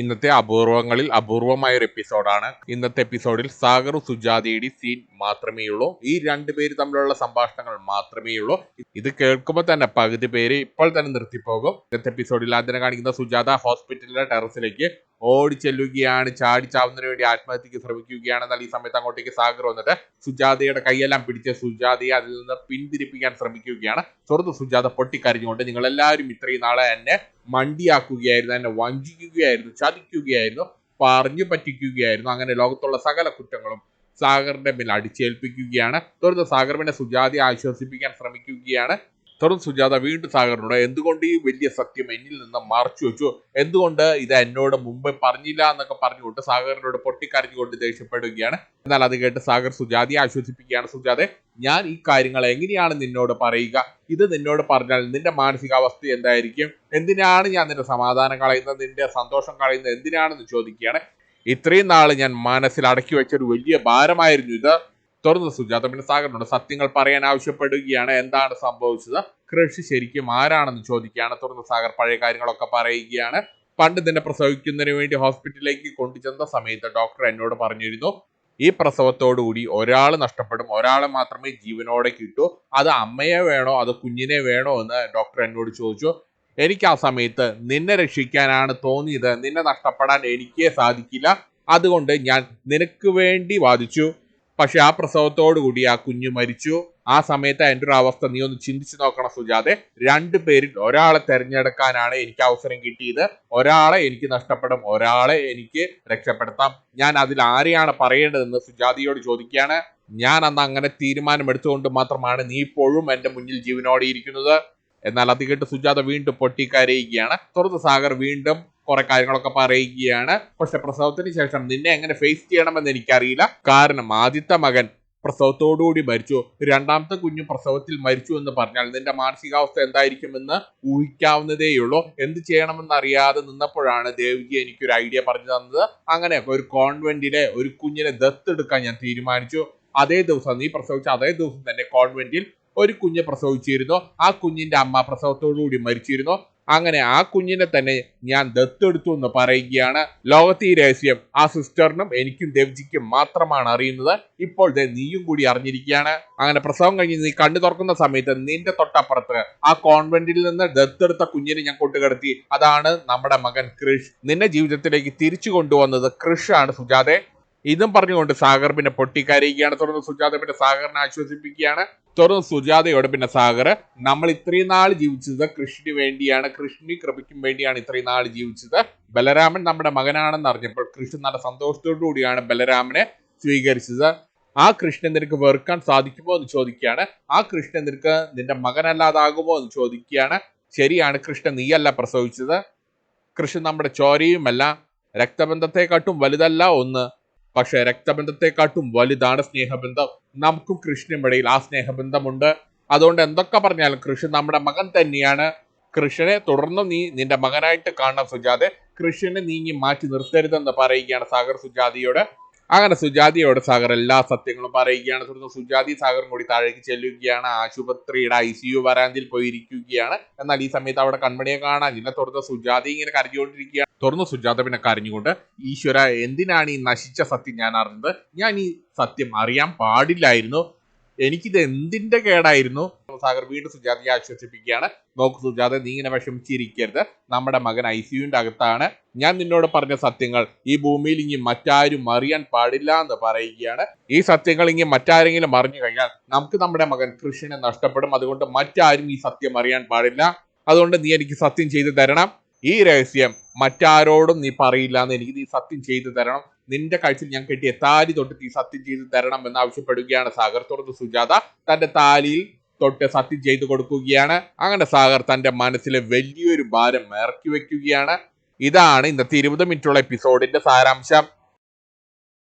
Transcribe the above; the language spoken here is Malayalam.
ഇന്നത്തെ അപൂർവങ്ങളിൽ അപൂർവമായ ഒരു എപ്പിസോഡാണ്. ഇന്നത്തെ എപ്പിസോഡിൽ സാഗർ സുജാതയുടെ സീൻ മാത്രമേ ഉള്ളൂ ഈ രണ്ടുപേര് തമ്മിലുള്ള സംഭാഷണങ്ങൾ മാത്രമേ ഉള്ളൂ ഇത് കേൾക്കുമ്പോൾ തന്നെ പകുതി പേര് ഇപ്പോൾ തന്നെ നിർത്തിപ്പോകും. ഇന്നത്തെ എപ്പിസോഡിൽ ആദ്യം കാണിക്കുന്ന സുജാത ഹോസ്പിറ്റലിലെ ടെറസിലേക്ക് ഓടി ചെല്ലുകയാണ്. ചാടി ചാവുന്നതിന് വേണ്ടി ആത്മഹത്യക്ക് ശ്രമിക്കുകയാണ് എന്നാൽ ഈ സമയത്ത് അങ്ങോട്ടേക്ക് സാഗർ വന്നിട്ട് സുജാതയുടെ കൈയെല്ലാം പിടിച്ച് സുജാതയെ അതിൽ നിന്ന് പിന്തിരിപ്പിക്കാൻ ശ്രമിക്കുകയാണ്. ചെറുത് സുജാത പൊട്ടിക്കരഞ്ഞുകൊണ്ട് നിങ്ങൾ എല്ലാവരും ഇത്രയും നാളെ എന്നെ മണ്ടിയാക്കുകയായിരുന്നു എന്നെ വഞ്ചിക്കുകയായിരുന്നു ചതിക്കുകയായിരുന്നു പറഞ്ഞു പറ്റിക്കുകയായിരുന്നു. അങ്ങനെ ലോകത്തുള്ള സകല കുറ്റങ്ങളും സാഗറിന്റെ മേൽ അടിച്ചേൽപ്പിക്കുകയാണ്. തുടർന്ന് സാഗർ പിന്നെ സുജാതയെ ആശ്വസിപ്പിക്കാൻ ശ്രമിക്കുകയാണ്. തുടർന്ന് സുജാത വീണ്ടും സാഗറിനോട് എന്തുകൊണ്ട് ഈ വലിയ സത്യം എന്നിൽ നിന്ന് മറച്ചു വെച്ചു? എന്തുകൊണ്ട് ഇത് എന്നോട് മുമ്പേ പറഞ്ഞില്ല? എന്നൊക്കെ പറഞ്ഞുകൊണ്ട് സാഗറിനോട് പൊട്ടിക്കരഞ്ഞുകൊണ്ട് ദേഷ്യപ്പെടുകയാണ്. എന്നാൽ അത് കേട്ട് സാഗർ സുജാതയെ ആശ്വസിപ്പിക്കുകയാണ്. സുജാതെ ഞാൻ ഈ കാര്യങ്ങൾ എങ്ങനെയാണ് നിന്നോട് പറയുക? ഇത് നിന്നോട് പറഞ്ഞാൽ നിന്റെ മാനസികാവസ്ഥ എന്തായിരിക്കും? എന്തിനാണ് ഞാൻ നിന്റെ സമാധാനം കളയുന്നത്? നിന്റെ സന്തോഷം കളയുന്നത്? എന്തിനാണെന്ന് ചോദിക്കുകയാണ്. ഇത്രയും നാൾ ഞാൻ മനസ്സിൽ അടക്കി വെച്ച ഒരു വലിയ ഭാരമായിരുന്നു ഇത്. തുറന്ന് സുജാത പിന്നെ സാഗറിനോട് സത്യങ്ങൾ പറയാൻ ആവശ്യപ്പെടുകയാണ്. എന്താണ് സംഭവിച്ചത്? കൃഷി ശരിക്കും ആരാണെന്ന് ചോദിക്കുകയാണ്. തുറന്ന് സാഗർ പഴയ കാര്യങ്ങളൊക്കെ പറയുകയാണ്. പണ്ട് തന്നെ പ്രസവിക്കുന്നതിന് വേണ്ടി ഹോസ്പിറ്റലിലേക്ക് കൊണ്ടുചെന്ന സമയത്ത് ഡോക്ടർ എന്നോട് പറഞ്ഞിരുന്നു ഈ പ്രസവത്തോടുകൂടി ഒരാൾ നഷ്ടപ്പെടും. ഒരാളെ മാത്രമേ ജീവനോടെ കിട്ടൂ. അത് അമ്മയെ വേണോ? അത് കുഞ്ഞിനെ വേണോ? എന്ന് ഡോക്ടർ എന്നോട് ചോദിച്ചു. എനിക്ക് ആ സമയത്ത് നിന്നെ രക്ഷിക്കാനാണ് തോന്നിയത്. നിന്നെ നഷ്ടപ്പെടാൻ എനിക്കേ സാധിക്കില്ല. അതുകൊണ്ട് ഞാൻ നിനക്ക് വേണ്ടി വാദിച്ചു. പക്ഷെ ആ പ്രസവത്തോടു കൂടി ആ കുഞ്ഞു മരിച്ചു. ആ സമയത്ത് എന്റെ ഒരു അവസ്ഥ നീ ഒന്ന് ചിന്തിച്ചു നോക്കണം സുജാതെ. രണ്ടു പേരിൽ ഒരാളെ തെരഞ്ഞെടുക്കാനാണ് എനിക്ക് അവസരം കിട്ടിയത്. ഒരാളെ എനിക്ക് നഷ്ടപ്പെടും. ഒരാളെ എനിക്ക് രക്ഷപ്പെടുത്താം. ഞാൻ അതിൽ ആരെയാണ് പറയേണ്ടതെന്ന് സുജാതിയോട് ചോദിക്കുകയാണ്. ഞാൻ അന്ന് അങ്ങനെ തീരുമാനമെടുത്തുകൊണ്ട് മാത്രമാണ് നീ ഇപ്പോഴും എന്റെ മുന്നിൽ ജീവനോടെ ഇരിക്കുന്നത്. എന്നാൽ അത് കേട്ട് സുജാത വീണ്ടും പൊട്ടിക്കരയുകയാണ്. തുറത്ത് സാഗർ വീണ്ടും കുറെ കാര്യങ്ങളൊക്കെ പറയുകയാണ്. പക്ഷെ പ്രസവത്തിന് ശേഷം നിന്നെ എങ്ങനെ ഫേസ് ചെയ്യണമെന്ന് എനിക്കറിയില്ല. കാരണം ആദ്യത്തെ മകൻ പ്രസവത്തോടുകൂടി മരിച്ചു. രണ്ടാമത്തെ കുഞ്ഞു പ്രസവത്തിൽ മരിച്ചു എന്ന് പറഞ്ഞാൽ നിന്റെ മാനസികാവസ്ഥ എന്തായിരിക്കുമെന്ന് ഊഹിക്കാവുന്നതേയുള്ളൂ. എന്ത് ചെയ്യണമെന്ന് അറിയാതെ നിന്നപ്പോഴാണ് ദേവിജി എനിക്കൊരു ഐഡിയ പറഞ്ഞു തന്നത്. അങ്ങനെ ഒരു കോൺവെന്റിലെ ഒരു കുഞ്ഞിനെ ദത്തെടുക്കാൻ ഞാൻ തീരുമാനിച്ചു. അതേ ദിവസം നീ പ്രസവിച്ച അതേ ദിവസം തന്നെ കോൺവെന്റിൽ ഒരു കുഞ്ഞ് പ്രസവിച്ചിരുന്നു. ആ കുഞ്ഞിന്റെ അമ്മ പ്രസവത്തോടുകൂടി മരിച്ചിരുന്നു. അങ്ങനെ ആ കുഞ്ഞിനെ തന്നെ ഞാൻ ദത്തെടുത്തു എന്ന് പറയുകയാണ്. ലോകത്തെ ഈ രഹസ്യം ആ സിസ്റ്ററിനും എനിക്കും ദേവ്ജിക്കും മാത്രമാണ് അറിയുന്നത്. ഇപ്പോൾ നീയും കൂടി അറിഞ്ഞിരിക്കുകയാണ്. അങ്ങനെ പ്രസവം കഴിഞ്ഞ് നീ കണ്ണു തുറക്കുന്ന സമയത്ത് നിന്റെ തൊട്ടപ്പുറത്ത് ആ കോൺവെന്റിൽ നിന്ന് ദത്തെടുത്ത കുഞ്ഞിനെ ഞാൻ കൊണ്ടുകിടത്തി. അതാണ് നമ്മുടെ മകൻ കൃഷ്. നിന്റെ ജീവിതത്തിലേക്ക് തിരിച്ചു കൊണ്ടുവന്നത് കൃഷ് ആണ് സുജാതെ. ഇതും പറഞ്ഞുകൊണ്ട് സാഗർ പിന്നെ പൊട്ടിക്കരയുകയാണ്. തുടർന്ന് സുജാത പിന്നെ സാഗറിനെ ആശ്വസിപ്പിക്കുകയാണ്. തുടർന്ന് സുജാതയോട് പിന്നെ സാഗർ നമ്മൾ ഇത്രയും നാൾ ജീവിച്ചത് കൃഷ്ണന് വേണ്ടിയാണ്. കൃഷ്ണി കൃപയ്ക്കും വേണ്ടിയാണ് ഇത്രയും നാൾ ജീവിച്ചത്. ബലരാമൻ നമ്മുടെ മകനാണെന്ന് അറിഞ്ഞപ്പോൾ കൃഷ്ണൻ നല്ല സന്തോഷത്തോടു കൂടിയാണ് ബലരാമനെ സ്വീകരിച്ചത്. ആ കൃഷ്ണൻ നിനക്ക് വെറുക്കാൻ സാധിക്കുമോ എന്ന് ചോദിക്കുകയാണ്. ആ കൃഷ്ണൻ നിനക്ക് നിന്റെ മകനല്ലാതാകുമോ എന്ന് ചോദിക്കുകയാണ്. ശരിയാണ് കൃഷ്ണൻ നീയല്ല പ്രസവിച്ചത്. കൃഷ്ണൻ നമ്മുടെ ചോരയുമല്ല രക്തബന്ധത്തെക്കാട്ടും വലുതല്ല ഒന്ന്. പക്ഷെ രക്തബന്ധത്തെക്കാട്ടും വലുതാണ് സ്നേഹബന്ധം. നമുക്കും കൃഷ്ണനും ആ സ്നേഹബന്ധമുണ്ട്. അതുകൊണ്ട് എന്തൊക്കെ പറഞ്ഞാലും കൃഷ്ണൻ നമ്മുടെ മകൻ തന്നെയാണ്. കൃഷ്ണനെ തുടർന്ന് നീ നിന്റെ മകനായിട്ട് കാണണം സുജാതെ. കൃഷ്ണനെ നീങ്ങി മാറ്റി നിർത്തരുതെന്ന് പറയുകയാണ് സാഗർ സുജാതിയോട്. അങ്ങനെ സുജാതിയോട് സാഗർ? എല്ലാ സത്യങ്ങളും പറയുകയാണ്. തുടർന്ന് സുജാതി സാഗറും കൂടി താഴേക്ക് ചെല്ലുകയാണ്. ആശുപത്രിയുടെ ഐ സി യു വരാന്തിൽ പോയിരിക്കുകയാണ്. എന്നാൽ ഈ സമയത്ത് അവിടെ കൺമണിയെ കാണാനില്ല തുടർന്ന് സുജാതി ഇങ്ങനെ കരഞ്ഞുകൊണ്ടിരിക്കുകയാണ്. തുറന്ന് സുജാത പിന്നെ കരഞ്ഞുകൊണ്ട് ഈശ്വര എന്തിനാണ് ഈ നശിച്ച സത്യം ഞാൻ അറിഞ്ഞത്? ഞാൻ ഈ സത്യം അറിയാൻ പാടില്ലായിരുന്നു. എനിക്കിത് എന്തിന്റെ കേടായിരുന്നു? സാഗർ വീണ്ടും സുജാതയെ ആശ്വസിപ്പിക്കുകയാണ്. നോക്ക് സുജാത നീ ഇങ്ങനെ വിഷമിച്ചിരിക്കരുത്. നമ്മുടെ മകൻ ഐ സിയുവിന്റെ അകത്താണ്. ഞാൻ നിന്നോട് പറഞ്ഞ സത്യങ്ങൾ ഈ ഭൂമിയിൽ ഇനി മറ്റാരും അറിയാൻ പാടില്ല എന്ന് പറയുകയാണ്. ഈ സത്യങ്ങൾ ഇനി മറ്റാരെങ്കിലും അറിഞ്ഞു കഴിഞ്ഞാൽ നമുക്ക് നമ്മുടെ മകൻ കൃഷ്ണനെ നഷ്ടപ്പെടും. അതുകൊണ്ട് മറ്റാരും ഈ സത്യം അറിയാൻ പാടില്ല. അതുകൊണ്ട് നീ എനിക്ക് സത്യം ചെയ്തു തരണം. ഈ രഹസ്യം മറ്റാരോടും നീ പറയില്ല എന്ന് എനിക്ക് നീ സത്യം ചെയ്തു തരണം. നിന്റെ കാഴ്ചയിൽ ഞാൻ കെട്ടിയ താലി തൊട്ട് നീ സത്യം ചെയ്തു തരണം എന്ന് ആവശ്യപ്പെടുകയാണ് സാഗർ. തുറന്ന് സുജാത തന്റെ താലിയിൽ തൊട്ട് സത്യം ചെയ്തു കൊടുക്കുകയാണ്. അങ്ങനെ സാഗർ തന്റെ മനസ്സിലെ വലിയൊരു ഭാരം ഇറക്കി വെക്കുകയാണ്. ഇതാണ് ഇന്നത്തെ ഇരുപത് മിനിറ്റുള്ള എപ്പിസോഡിന്റെ സാരാംശം.